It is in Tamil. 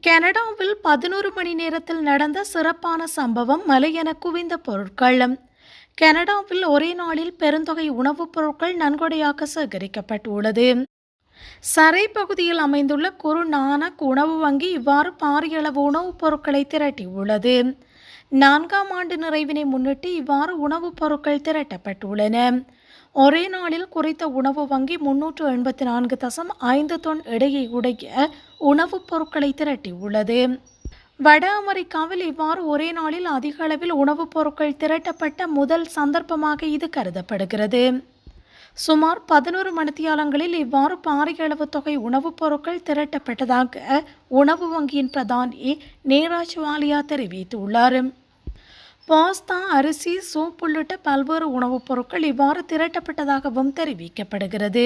கனடாவில் பதினோரு மணி நேரத்தில் நடந்த சிறப்பான சம்பவம் மலையென குவிந்த பொருட்கள். கனடாவில் ஒரே நாளில் பெருந்தொகை உணவுப் பொருட்கள் நன்கொடையாக சேகரிக்கப்பட்டுள்ளது. சரை பகுதியில் அமைந்துள்ள குரு நானக் உணவு வங்கி இவ்வாறு பாரியளவு உணவுப் பொருட்களை திரட்டியுள்ளது. நான்காம் ஆண்டு நிறைவினை முன்னிட்டு இவ்வாறு உணவுப் பொருட்கள் திரட்டப்பட்டுள்ளன. ஒரே நாளில் குறித்த உணவு வங்கி முன்னூற்று எண்பத்தி நான்கு தசம் ஐந்து தொன் எடையை உடைய உணவுப் பொருட்களை திரட்டியுள்ளது. வட அமெரிக்காவில் இவ்வாறு ஒரே நாளில் அதிக அளவில் உணவுப் பொருட்கள் திரட்டப்பட்ட முதல் சந்தர்ப்பமாக இது கருதப்படுகிறது. சுமார் பதினோரு மணித்தியாலங்களில் இவ்வாறு பாரிய அளவு தொகை உணவுப் பொருட்கள் திரட்டப்பட்டதாக உணவு வங்கியின் பிரதானி நேராஜ் வாலியா தெரிவித்துள்ளார். பாஸ்தா அரிசி சோப் உள்ளிட்ட பல்வேறு உணவுப் பொருட்கள் இவ்வாறு திரட்டப்பட்டதாகவும் தெரிவிக்கப்படுகிறது.